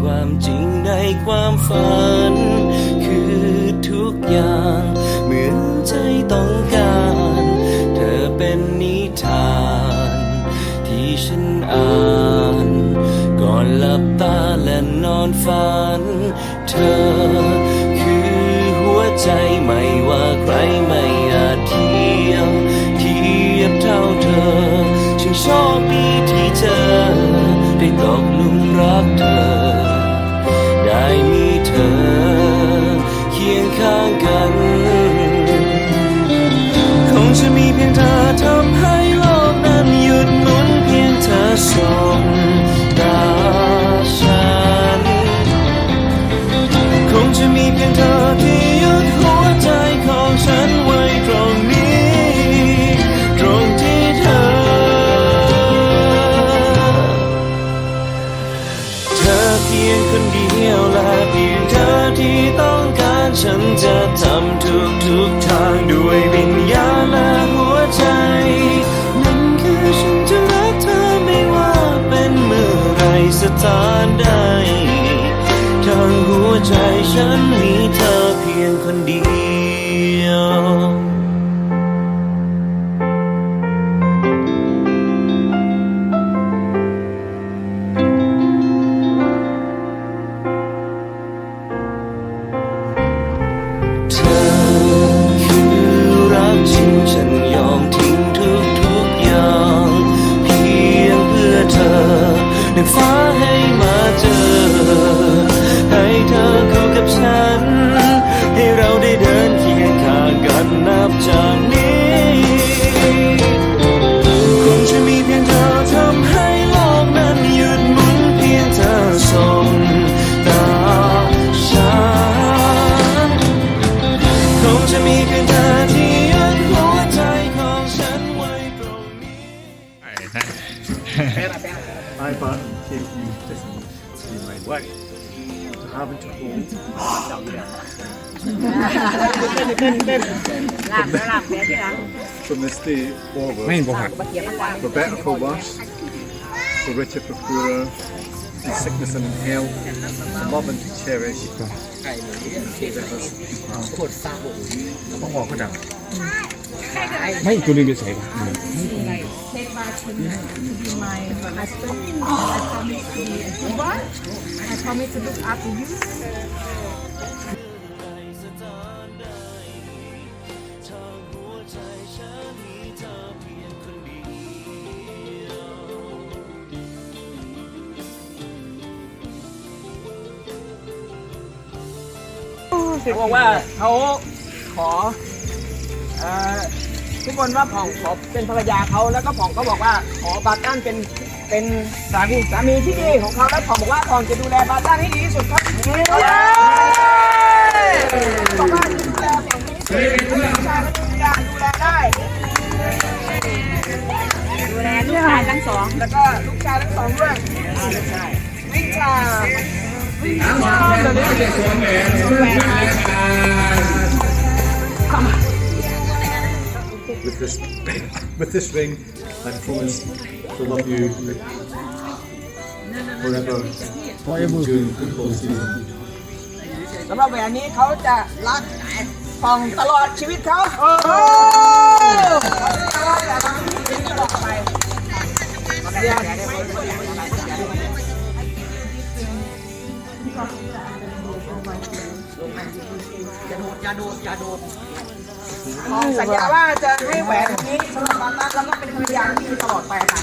ความจริงในความฝัน คือทุกอย่าง เหมือนใจต้องการ เธอเป็นนิทาน ที่ฉันอ่าน ก่อนหลับตาและนอนฝัน เธอคือหัวใจไม่ว่าใคร ฉันจะทำทุกทุกๆทางด้วยวิญญาณและหัวใจ นั่นคือฉันจะรักเธอไม่ว่าเป็นเมื่อไรสถานใดทางหัวใจฉันมีเธอเพียงคนเดียว นึกฟ้าให้มาเจอ ให้เธอคู่กับฉัน ให้เราได้เดินเคียงข้างกันนับจากนี้คงจะมีเพียงเธอทำให้โลกนั้นหยุดหมุนเพียงเธอส่งตาฉันคงจะมีเพียงเธอที่ยึดหัวใจของฉันไว้ตรงนี้ I but if you listen to my work, haven't told หลับแล้วหลับเดี๋ยวที่หลัง from the state forward ไม่บอกหักมาเกี่ยวกัน for better for worse, for richer for poorer, in sickness and in health, to love and to cherish. ต้องบอกเขาดั my husband I promise to be a good one I promise to look after you เขาบอกว่าเขาขอเอ่อ ทุกคนว่าผ่องขอเป็นภรรยาเขาแล้วก็ผ่องก็บอกว่าขอบาตันเป็นเป็นสามีสามีที่ดีของเขาแล้วผ่องบอกว่าผ่องจะดูแลบาตันให้ดีที่สุดครับบอกว่าจะดูแลผ่องให้ดีที่สุดผู้ชายไม่มีการดูแลได้ดูแลลูกชายทั้งสองแล้วก็ลูกชายทั้งสองด้วยวิ่งชาวิ่งชาเดี๋ยวนี้ With this, with this ring, I promise to love you forever, forever during football season. สำหรับแหวนนี้เขาจะรักผ่องตลอดชีวิตเขา อย่าโดดอย่าโดดทองสัญญาว่าจะให้แหวนนี้สำหรับมาตาแล้วก็เป็นภรรยาที่ดีตลอดไปค่ะ